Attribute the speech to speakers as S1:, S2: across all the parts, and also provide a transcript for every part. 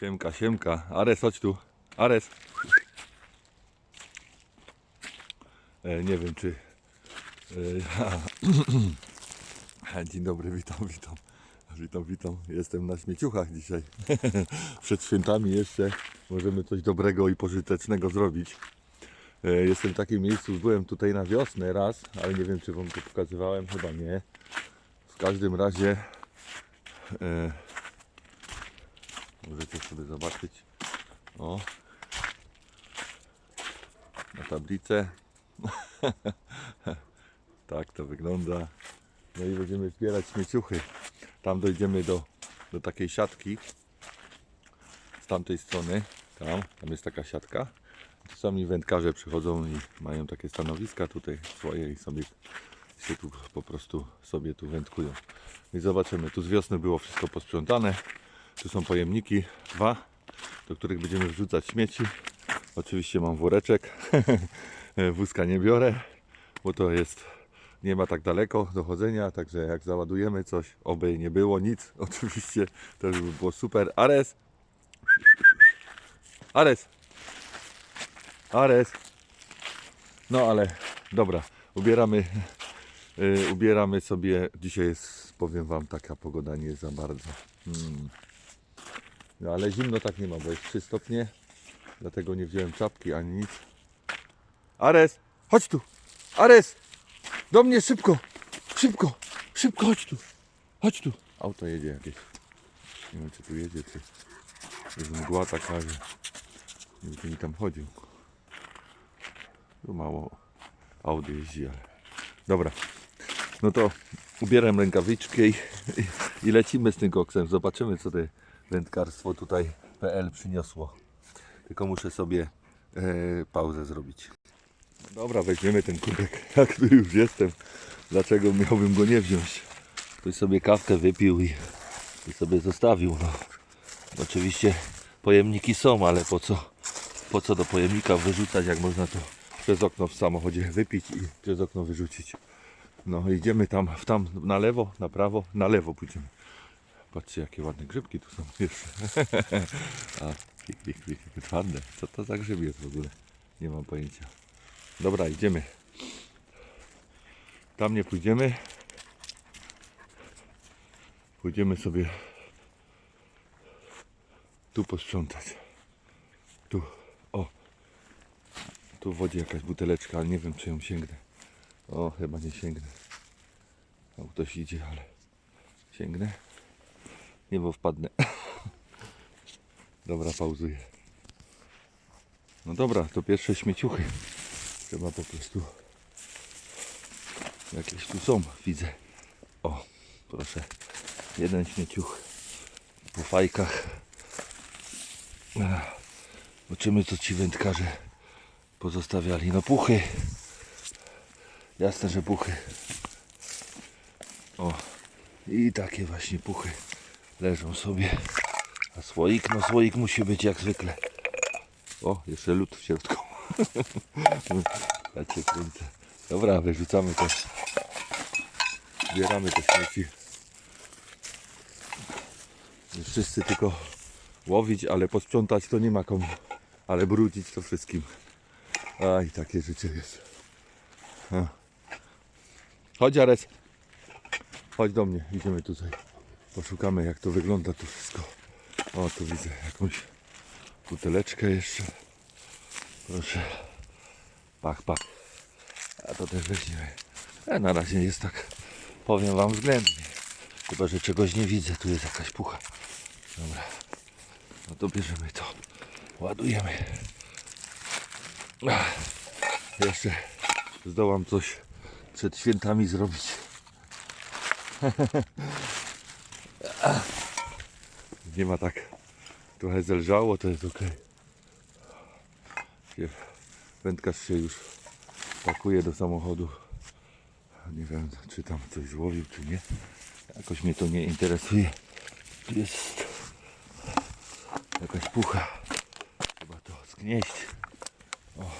S1: Siemka, siemka. Ares, chodź tu. Ares. E, nie wiem czy... E, dzień dobry, witam, witam. Witam, witam. Jestem na śmieciuchach dzisiaj. Przed świętami jeszcze możemy coś dobrego i pożytecznego zrobić. E, Jestem w takim miejscu, byłem tutaj na wiosnę raz, ale nie wiem czy wam to pokazywałem, chyba nie. W każdym razie e, możecie sobie zobaczyć. O. Na tablicę. tak to wygląda. No i będziemy zbierać śmieciuchy. Tam dojdziemy do, do takiej siatki. Z tamtej strony. Tam, tam jest taka siatka. Czasami wędkarze przychodzą i mają takie stanowiska tutaj swoje i sobie się tu po prostu sobie tu wędkują. I zobaczymy. Tu z wiosny było wszystko posprzątane. Tu są pojemniki, dwa, do których będziemy wrzucać śmieci. Oczywiście mam woreczek. Wózka nie biorę, bo to jest nie ma tak daleko do chodzenia, także jak załadujemy coś, oby nie było nic, oczywiście to już by było super. Ares! Ares! Ares! No ale dobra, ubieramy, y, ubieramy sobie, dzisiaj jest, powiem Wam, taka pogoda nie za bardzo. Mm. No ale zimno tak nie ma, bo jest 3 stopnie, dlatego nie wziąłem czapki ani nic. Ares, chodź tu! Ares! Do mnie szybko! Szybko! Szybko, chodź tu! Chodź tu! Auto jedzie jakieś. Nie wiem czy tu jedzie, czy jest mgła taka, że nie będzie mi tam chodził. Tu mało Audi jeździ, ale... Dobra. No to ubieram rękawiczkę i, i, lecimy z tym koksem. Zobaczymy co to wędkarstwo tutaj PL przyniosło. Tylko muszę sobie e, pauzę zrobić. Dobra, weźmiemy ten kubek, jak tu już jestem. Dlaczego miałbym go nie wziąć? Ktoś sobie kawkę wypił i, i sobie zostawił. No. Oczywiście pojemniki są, ale po co, po co do pojemnika wyrzucać, jak można to przez okno w samochodzie wypić i przez okno wyrzucić. No idziemy tam, w tam na lewo, na prawo, na lewo pójdziemy. Patrzcie jakie ładne grzybki tu są jeszcze. A, klik. Co to za grzyb jest w ogóle? Nie mam pojęcia. Dobra, idziemy. Tam nie pójdziemy. Pójdziemy sobie tu posprzątać. Tu. O. Tu w wodzie jakaś buteleczka, ale nie wiem czy ją sięgnę. O, chyba nie sięgnę. Tam ktoś idzie, ale sięgnę. Nie, bo wpadnę. Dobra, pauzuję. No dobra, to pierwsze śmieciuchy. Trzeba po prostu. Jakieś tu są, widzę. O, proszę. Jeden śmieciuch po fajkach. Zobaczymy co ci wędkarze pozostawiali. No puchy. Jasne, że puchy. O, i takie właśnie puchy leżą sobie. A słoik, no słoik musi być jak zwykle. O, jeszcze lód w środku. Ja cię kręcę. Dobra, wyrzucamy to. Zbieramy te śmieci. Wszyscy tylko łowić, ale posprzątać to nie ma komu. Ale brudzić to wszystkim. A i takie życie jest. Chodź Ares. Chodź do mnie. Idziemy tutaj. Poszukamy jak to wygląda tu wszystko. O, tu widzę jakąś buteleczkę jeszcze. Proszę. Pach, pach. A to też weźmiemy. A na razie jest tak, powiem Wam względnie. Chyba, że czegoś nie widzę. Tu jest jakaś pucha. Dobra. No to bierzemy to. Ładujemy. Ach, jeszcze zdołam coś przed świętami zrobić. Nie ma tak trochę zelżało, to jest ok. Wędkarz się już pakuje do samochodu. Nie wiem, czy tam coś złowił, czy nie. Jakoś mnie to nie interesuje. Tu jest jakaś pucha. Chyba to zgnieść. O.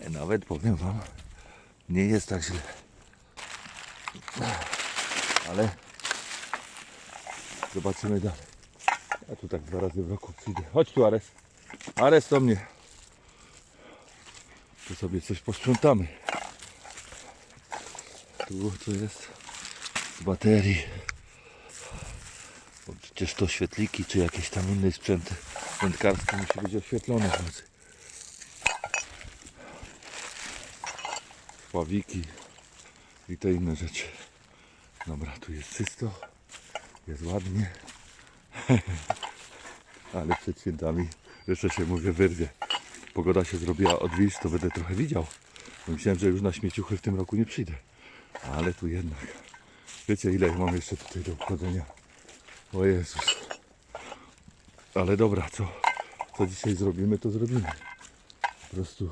S1: E, Nawet powiem Wam, nie jest tak źle. Ale zobaczymy dalej. A tu tak dwa razy w roku przyjdę. Chodź tu Ares. Ares do mnie. Tu sobie coś posprzątamy. Tu co jest z baterii. Bo przecież to świetliki czy jakieś tam inne sprzęty wędkarskie musi być oświetlone w nocy. Pławiki i te inne rzeczy. Dobra, tu jest czysto, jest ładnie. Ale przed świętami jeszcze się mówię wyrwie. Pogoda się zrobiła odwilż, to będę trochę widział. Myślałem, że już na śmieciuchy w tym roku nie przyjdę. Ale tu jednak. Wiecie ile mam jeszcze tutaj do obchodzenia? O Jezus. Ale dobra, co, co dzisiaj zrobimy, to zrobimy. Po prostu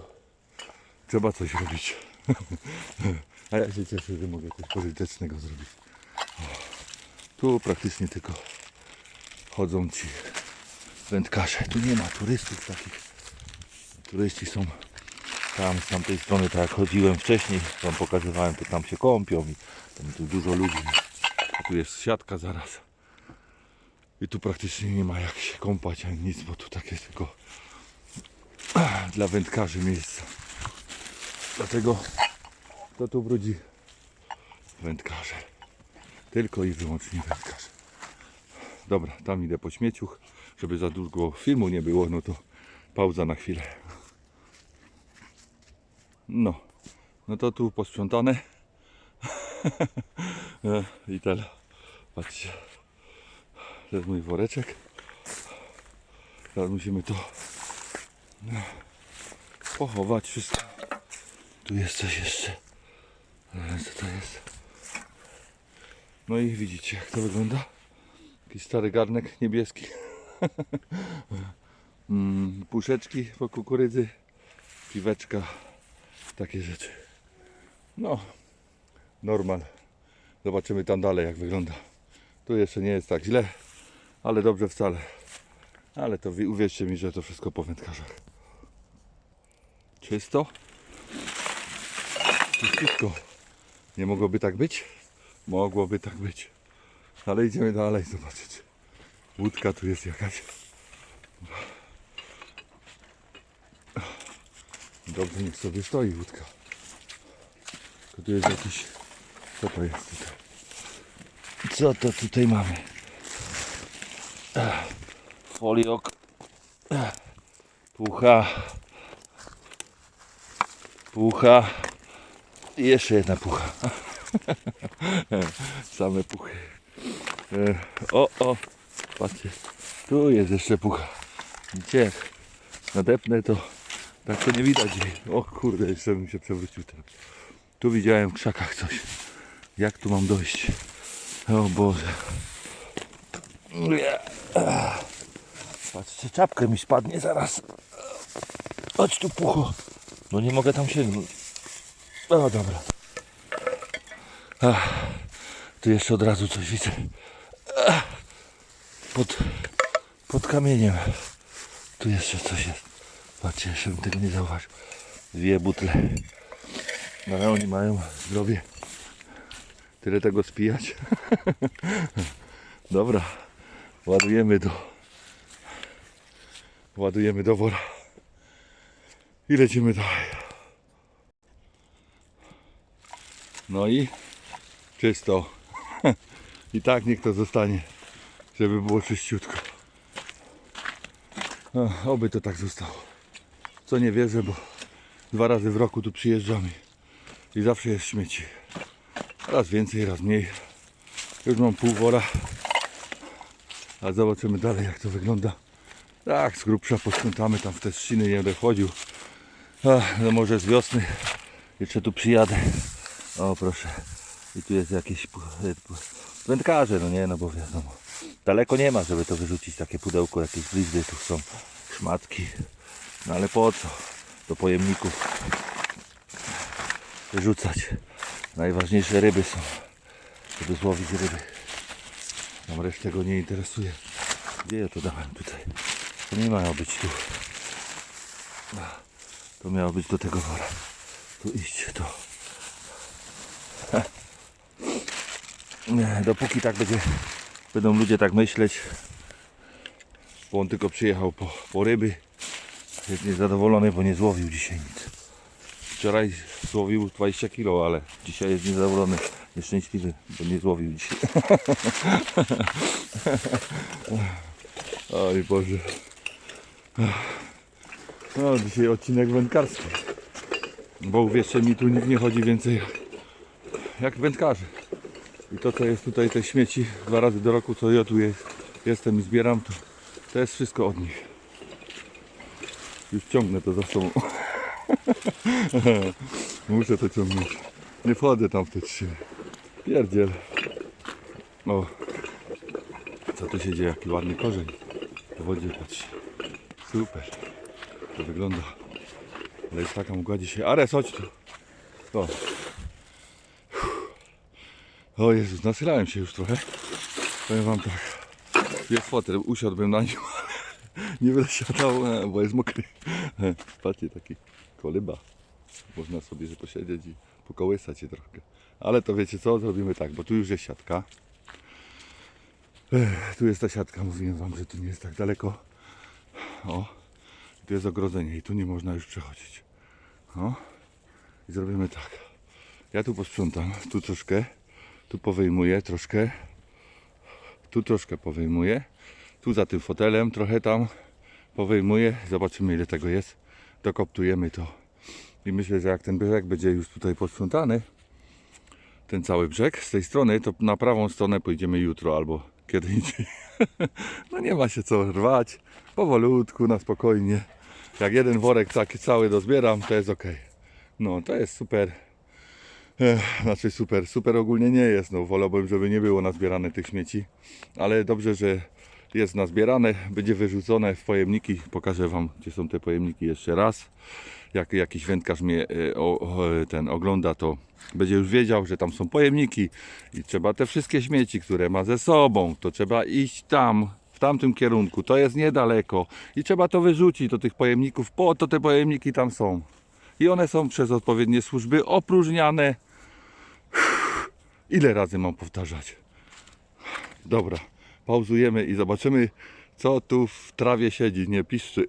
S1: trzeba coś robić. A ja się cieszę, że mogę coś pożytecznego zrobić. Tu praktycznie tylko chodzą ci wędkarze. Tu nie ma turystów takich. Turyści są tam z tamtej strony, tak jak chodziłem wcześniej, wam pokazywałem, to tam się kąpią i tam tu dużo ludzi. Tu jest siatka zaraz. I tu praktycznie nie ma jak się kąpać ani nic, bo tu takie tylko dla wędkarzy miejsca. Dlatego to tu brudzi wędkarze. Tylko i wyłącznie wędkarze. Dobra, tam idę po śmieciuch, żeby za długo filmu nie było, no to pauza na chwilę. No, no to tu posprzątane. E, I tyle. Patrzcie. To jest mój woreczek. Teraz musimy to no, pochować wszystko. Tu jest coś jeszcze. E, Co to jest? No i widzicie jak to wygląda. Jakiś stary garnek niebieski. mm, puszeczki po kukurydzy. Piweczka. Takie rzeczy. No, normal. Zobaczymy tam dalej jak wygląda. Tu jeszcze nie jest tak źle, ale dobrze wcale. Ale to wi- uwierzcie mi, że to wszystko po wędkarzach. Czysto? Czyściutko. Nie mogłoby tak być? Mogłoby tak być. Ale idziemy dalej zobaczyć. Łódka tu jest jakaś. Dobrze, niech sobie stoi łódka. Tylko tu jest jakiś... Co to jest tutaj? Co to tutaj mamy? Foliok. Pucha. Pucha. I jeszcze jedna pucha. Same puchy. E, O, o. Patrzcie. Tu jest jeszcze pucha. Jak nadepnę to tak to nie widać. O kurde, jeszcze bym się przewrócił teraz. Tu widziałem w krzakach coś. Jak tu mam dojść? O Boże. Patrzcie, czapkę mi spadnie zaraz. Chodź tu pucho. No nie mogę tam sięgnąć. O dobra. Tu jeszcze od razu coś widzę. Pod, pod kamieniem. Tu jeszcze coś jest. Patrzcie, jeszcze bym tego nie zauważył. Dwie butle. Ale oni mają zdrowie. Tyle tego spijać. Dobra. Ładujemy do. Ładujemy do wora. I lecimy dalej. No i czysto. I tak niech to zostanie, żeby było czyściutko. Ach, Oby to tak zostało. Co nie wierzę, bo dwa razy w roku tu przyjeżdżamy i zawsze jest śmieci. Raz więcej, raz mniej. Już mam pół wora. A zobaczymy dalej jak to wygląda. Tak, z grubsza posprzątamy tam w te trzciny nie będę chodził. Ach, no może z wiosny jeszcze tu przyjadę. O proszę. I tu jest jakieś pu- wędkarze, no nie, no bo wiadomo. Daleko nie ma, żeby to wyrzucić takie pudełko, jakieś blizny, tu są szmatki. No ale po co? Do pojemników wyrzucać. Najważniejsze ryby są, żeby złowić ryby. Nam resztę go nie interesuje. Gdzie ja to dałem tutaj? To nie miało być tu. To miało być do tego wora. Tu iść, to. Dopóki tak będzie, będą ludzie tak myśleć, bo on tylko przyjechał po, po ryby. Jest niezadowolony, bo nie złowił dzisiaj nic. Wczoraj złowił 20 kg, ale dzisiaj jest niezadowolony, nieszczęśliwy, bo nie złowił dzisiaj. Oj Boże. No, dzisiaj odcinek wędkarski. Bo uwierzcie mi, tu nikt nie chodzi więcej jak wędkarze. I to, co jest tutaj, te śmieci dwa razy do roku, co ja tu jest, jestem i zbieram, to, to jest wszystko od nich. Już ciągnę to za sobą. Muszę to ciągnąć. Nie wchodzę tam w te trzy. Pierdziel. O. Co tu się dzieje? Jaki ładny korzeń. W wodzie patrz. Super. To wygląda. Ale jest taka mgła dzisiaj. Ares, chodź tu. O. O Jezus, nasylałem się już trochę. Powiem wam tak. Jest fotel, usiadłbym na nim, nie będę siadał, e, bo jest mokry. E, Patrzcie, taki kolyba. Można sobie że posiedzieć i pokołysać się trochę. Ale to wiecie co, zrobimy tak, bo tu już jest siatka. Ech, tu jest ta siatka, mówiłem wam, że tu nie jest tak daleko. O, tu jest ogrodzenie i tu nie można już przechodzić. O, i zrobimy tak. Ja tu posprzątam, tu troszkę, tu powyjmuję troszkę, tu troszkę powyjmuję, tu za tym fotelem trochę tam powyjmuję, zobaczymy ile tego jest, dokoptujemy to i myślę, że jak ten brzeg będzie już tutaj posprzątany, ten cały brzeg z tej strony, to na prawą stronę pójdziemy jutro albo kiedy indziej. No nie ma się co rwać, powolutku, na spokojnie. Jak jeden worek taki cały dozbieram, to jest ok. No to jest super. Ech, znaczy super, super ogólnie nie jest. No wolałbym, żeby nie było nazbierane tych śmieci, ale dobrze, że jest nazbierane, będzie wyrzucone w pojemniki. Pokażę Wam, gdzie są te pojemniki jeszcze raz. Jak jakiś wędkarz mnie e, o, ten ogląda, to będzie już wiedział, że tam są pojemniki i trzeba te wszystkie śmieci, które ma ze sobą, to trzeba iść tam, w tamtym kierunku. To jest niedaleko i trzeba to wyrzucić do tych pojemników. Po to te pojemniki tam są. I one są przez odpowiednie służby opróżniane. Ile razy mam powtarzać? Dobra, pauzujemy i zobaczymy, co tu w trawie siedzi. Nie piszczy.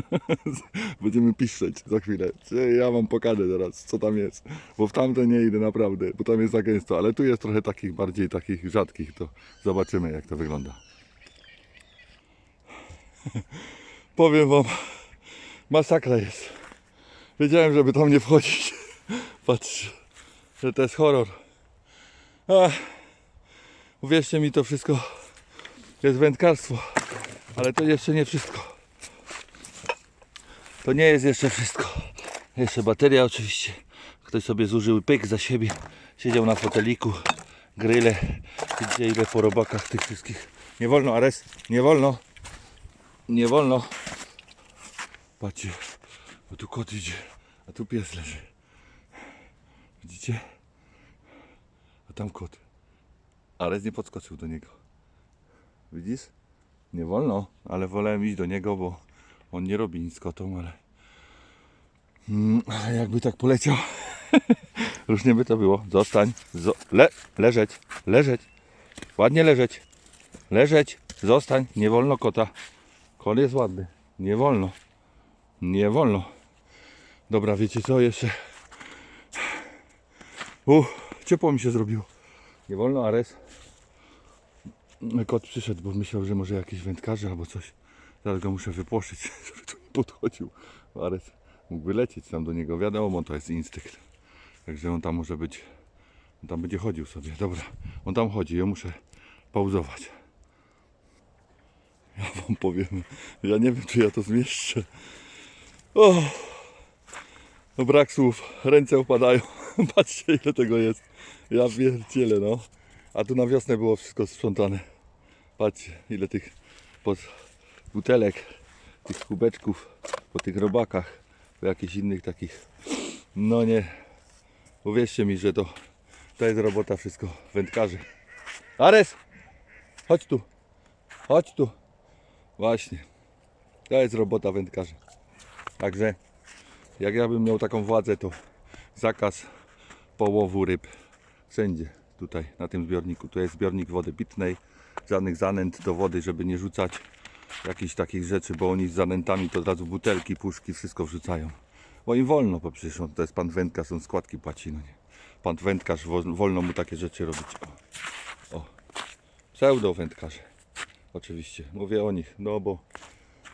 S1: Będziemy piszczeć za chwilę. Ja wam pokażę teraz, co tam jest. Bo w tamte nie idę naprawdę, bo tam jest za gęsto. Ale tu jest trochę takich bardziej takich rzadkich. To zobaczymy, jak to wygląda. Powiem wam, masakra jest. Wiedziałem, żeby tam nie wchodzić. Patrz, że to jest horror. Ach, uwierzcie mi, to wszystko jest wędkarstwo, ale to jeszcze nie wszystko. To nie jest jeszcze wszystko. Jeszcze bateria oczywiście. Ktoś sobie zużył pyk za siebie. Siedział na foteliku, gryle. Widzicie ile po robakach tych wszystkich. Nie wolno, Ares, nie wolno. Nie wolno. Patrzcie, bo tu kot idzie, a tu pies leży. Widzicie? A tam kot. Ares nie podskoczył do niego. Widzisz? Nie wolno, ale wolałem iść do niego, bo on nie robi nic kotom, ale... Mm, ale jakby tak poleciał, różnie by to było. Zostań, zo... Le... leżeć, leżeć, ładnie leżeć, leżeć, zostań, nie wolno kota. Kot jest ładny, nie wolno, nie wolno. Dobra, wiecie co jeszcze? U, ciepło mi się zrobiło. Nie wolno, Ares. Kot przyszedł, bo myślał, że może jakieś wędkarze albo coś. Zaraz go muszę wypłoszyć, żeby tu nie podchodził. Ares mógłby lecieć tam do niego. Wiadomo, to jest instynkt. Także on tam może być. On tam będzie chodził sobie. Dobra, on tam chodzi. Ja muszę pauzować. Ja wam powiem. Ja nie wiem, czy ja to zmieszczę. O! No brak słów. Ręce upadają. Patrzcie, ile tego jest. Ja pierdzielę, no. A tu na wiosnę było wszystko sprzątane. Patrzcie, ile tych pod butelek, tych kubeczków, po tych robakach, po jakichś innych takich. No nie. Uwierzcie mi, że to, to jest robota wszystko wędkarzy. Ares! Chodź tu. Chodź tu. Właśnie. To jest robota wędkarzy. Także jak ja bym miał taką władzę, to zakaz połowu ryb wszędzie tutaj na tym zbiorniku. Tu jest zbiornik wody pitnej, żadnych zanęt do wody, żeby nie rzucać. jakichś takich rzeczy, bo oni z zanętami to od razu butelki, puszki, wszystko wrzucają. Bo im wolno, bo przecież on, to jest pan wędkarz, on składki płaci, no nie. Pan wędkarz, wo- wolno mu takie rzeczy robić. O, o. pseudo wędkarze. Oczywiście, mówię o nich, no bo,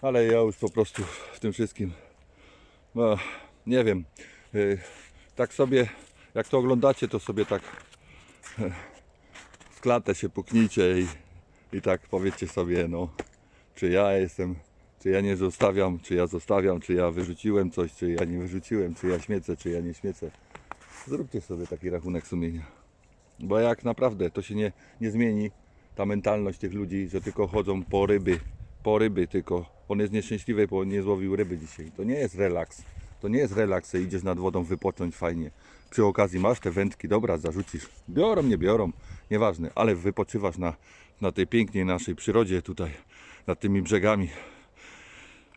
S1: ale ja już po prostu w tym wszystkim, no, nie wiem, y, tak sobie, jak to oglądacie, to sobie tak w klatę się puknijcie i, i tak powiedzcie sobie, no, czy ja jestem, czy ja nie zostawiam, czy ja zostawiam, czy ja wyrzuciłem coś, czy ja nie wyrzuciłem, czy ja śmiecę, czy ja nie śmiecę. Zróbcie sobie taki rachunek sumienia. Bo jak naprawdę to się nie, nie zmieni, ta mentalność tych ludzi, że tylko chodzą po ryby, po ryby tylko. On jest nieszczęśliwy, bo nie złowił ryby dzisiaj. To nie jest relaks. To nie jest relaks, że idziesz nad wodą wypocząć fajnie. Przy okazji masz te wędki, dobra, zarzucisz. Biorą, nie biorą, nieważne, ale wypoczywasz na, na tej pięknej naszej przyrodzie tutaj, nad tymi brzegami.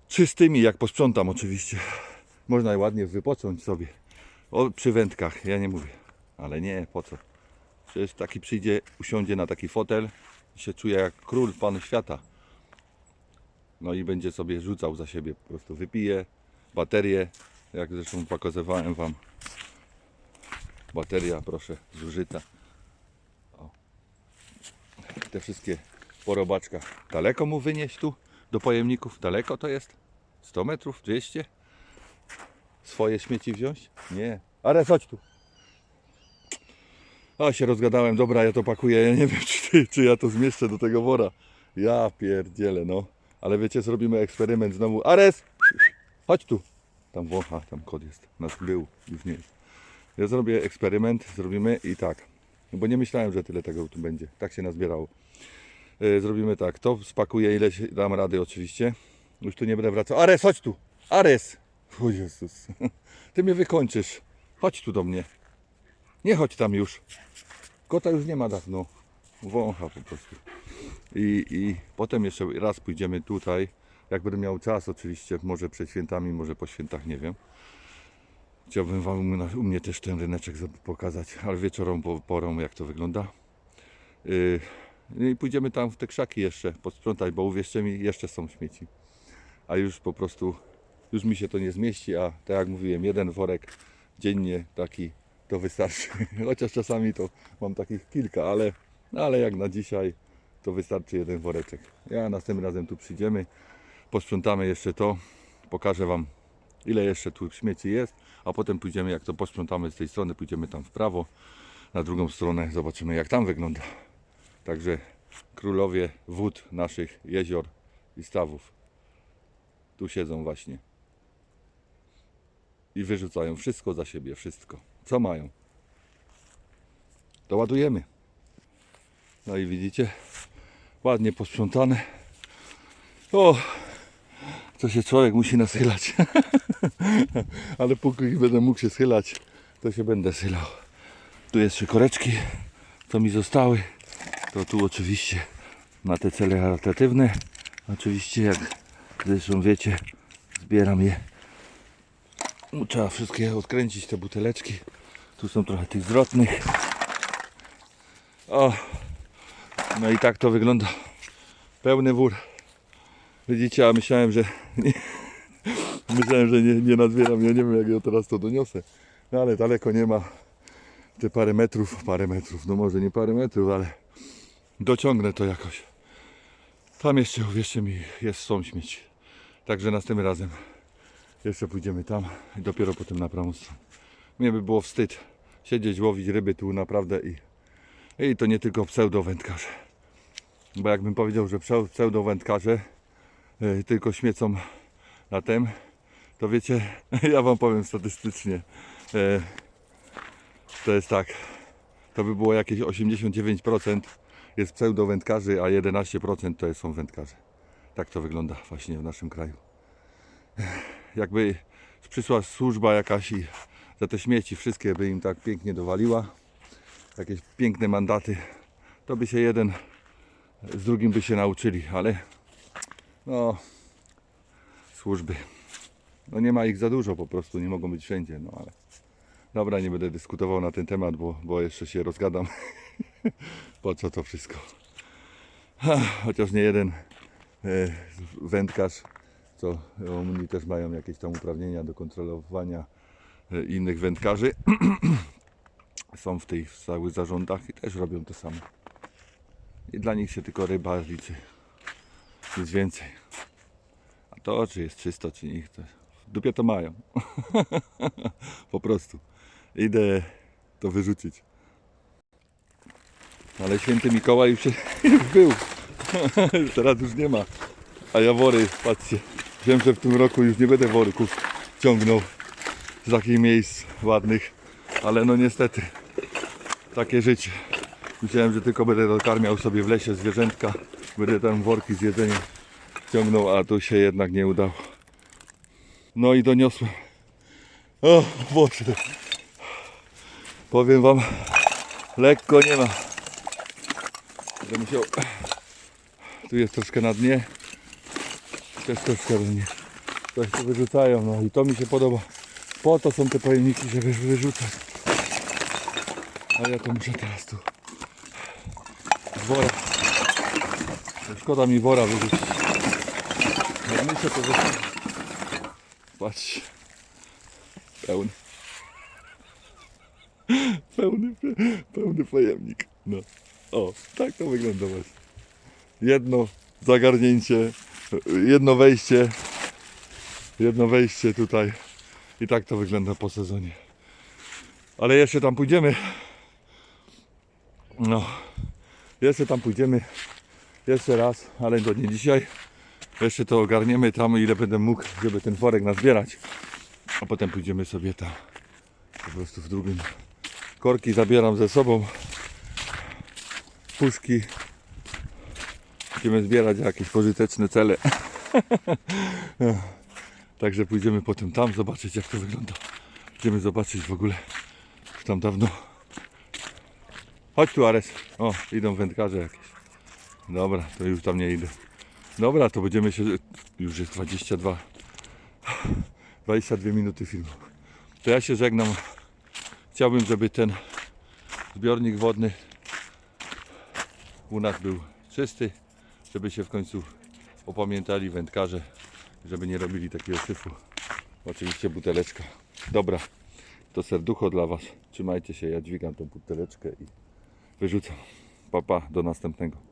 S1: Czystymi, jak posprzątam oczywiście. Można ładnie wypocząć sobie. O, przy wędkach, ja nie mówię. Ale nie, po co? Przecież taki przyjdzie, usiądzie na taki fotel i się czuje jak król, pan świata. No i będzie sobie rzucał za siebie, po prostu wypije baterię, jak zresztą pokazywałem Wam. Bateria, proszę, zużyta. O. Te wszystkie porobaczka. Daleko mu wynieść tu, do pojemników? Daleko to jest? 100 metrów? 200? Swoje śmieci wziąć? Nie. Ale chodź tu. A się rozgadałem, dobra, ja to pakuję. Ja nie wiem, czy, czy ja to zmieszczę do tego wora. Ja pierdzielę, no. Ale wiecie, zrobimy eksperyment znowu. Ares! Chodź tu. Tam wącha, tam kod jest. Nas był, już nie jest. Ja zrobię eksperyment, zrobimy i tak. Bo nie myślałem, że tyle tego tu będzie. Tak się nazbierało. Yy, Zrobimy tak. To spakuję ile dam rady oczywiście. Już tu nie będę wracał. Ares, chodź tu! Ares! O Jezus. Ty mnie wykończysz. Chodź tu do mnie. Nie chodź tam już. Kota już nie ma dawno. Wącha po prostu. I, I potem jeszcze raz pójdziemy tutaj. Jak będę miał czas oczywiście, może przed świętami, może po świętach, nie wiem. Chciałbym Wam u mnie też ten ryneczek pokazać, ale wieczorą, po, porą jak to wygląda. Yy, I pójdziemy tam w te krzaki jeszcze posprzątać, bo uwierzcie mi, jeszcze są śmieci. A już po prostu, już mi się to nie zmieści, a tak jak mówiłem, jeden worek dziennie taki to wystarczy. Chociaż czasami to mam takich kilka, ale, ale jak na dzisiaj to wystarczy jeden woreczek. Ja następnym razem tu przyjdziemy, posprzątamy jeszcze to, pokażę Wam ile jeszcze tu śmieci jest, a potem pójdziemy, jak to posprzątamy z tej strony, pójdziemy tam w prawo, na drugą stronę, zobaczymy jak tam wygląda. Także królowie wód naszych jezior i stawów tu siedzą właśnie i wyrzucają wszystko za siebie, wszystko, co mają. Doładujemy. No i widzicie, ładnie posprzątane. O, to się człowiek musi naschylać. Ale póki będę mógł się schylać, to się będę schylał. Tu jeszcze koreczki, co mi zostały. To tu oczywiście na te cele charytatywne. Oczywiście, jak zresztą wiecie, zbieram je. No, Trzeba wszystkie odkręcić, te buteleczki. Tu są trochę tych zwrotnych. O, no i tak to wygląda. Pełny wór. Widzicie, a myślałem, że nie, myślałem, że nie, nie nazbieram. Ja nie wiem, jak ja teraz to doniosę. No ale daleko nie ma. Te parę metrów, parę metrów, no może nie parę metrów, ale dociągnę to jakoś. Tam jeszcze, uwierzcie mi, jest są śmieci. Także następnym razem jeszcze pójdziemy tam i dopiero potem na prawą stronę. Mnie by było wstyd siedzieć, łowić ryby tu naprawdę i, i to nie tylko pseudowędkarze. Bo jakbym powiedział, że pseu- pseudowędkarze tylko śmiecą latem, to wiecie, ja wam powiem statystycznie, to jest tak, to by było jakieś 89% jest pseudowędkarzy, a 11% to są wędkarze. Tak to wygląda właśnie w naszym kraju. Jakby przyszła służba jakaś i za te śmieci wszystkie by im tak pięknie dowaliła, jakieś piękne mandaty, to by się jeden z drugim by się nauczyli, ale no służby. No nie ma ich za dużo po prostu, nie mogą być wszędzie, no ale dobra, nie będę dyskutował na ten temat, bo, bo jeszcze się rozgadam. po co to wszystko? Chociaż nie jeden e, wędkarz, co oni też mają jakieś tam uprawnienia do kontrolowania e, innych wędkarzy. Są w tych całych zarządach i też robią to samo. I dla nich się tylko ryba liczy. Nic więcej. A to, czy jest czysto, czy nie, to w dupie to mają. po prostu. Idę to wyrzucić. Ale święty Mikołaj już, już był. Teraz już nie ma. A ja wory, patrzcie. Wiem, że w tym roku już nie będę worków ciągnął z takich miejsc ładnych. Ale no niestety, takie życie. Myślałem, że tylko będę dokarmiał sobie w lesie zwierzętka. Będę tam worki z jedzeniem ciągnął, a to się jednak nie udało. No i doniosłem. O Boże. Powiem wam, lekko nie ma. Będę musiał... Tu jest troszkę na dnie. Też troszkę na dnie. Coś tu wyrzucają, no i to mi się podoba. Po to są te pojemniki, żeby wyrzucać. A ja to muszę teraz tu wora. Szkoda mi wora wyrzucić. Jak myślę to zostawię. Patrz. Pełny. Pełny, pełny pojemnik. No. O, tak to wygląda właśnie. Jedno zagarnięcie, jedno wejście, jedno wejście tutaj i tak to wygląda po sezonie. Ale jeszcze tam pójdziemy. No, jeszcze tam pójdziemy. Jeszcze raz, ale to nie dzisiaj. Jeszcze to ogarniemy tam, ile będę mógł, żeby ten worek nazbierać. A potem pójdziemy sobie tam. Po prostu w drugim. Korki zabieram ze sobą. Puszki. Będziemy zbierać jakieś pożyteczne cele. Także pójdziemy potem tam zobaczyć jak to wygląda. Będziemy zobaczyć w ogóle. Już tam dawno. Chodź tu Ares. O, idą wędkarze jakieś. Dobra, to już tam nie idę. Dobra, to będziemy się. Już jest 22. 22 minuty filmu. To ja się żegnam. Chciałbym, żeby ten zbiornik wodny u nas był czysty, żeby się w końcu opamiętali wędkarze, żeby nie robili takiego syfu. Oczywiście buteleczka. Dobra, to serducho dla Was. Trzymajcie się, ja dźwigam tą buteleczkę i wyrzucam. Papa, do następnego.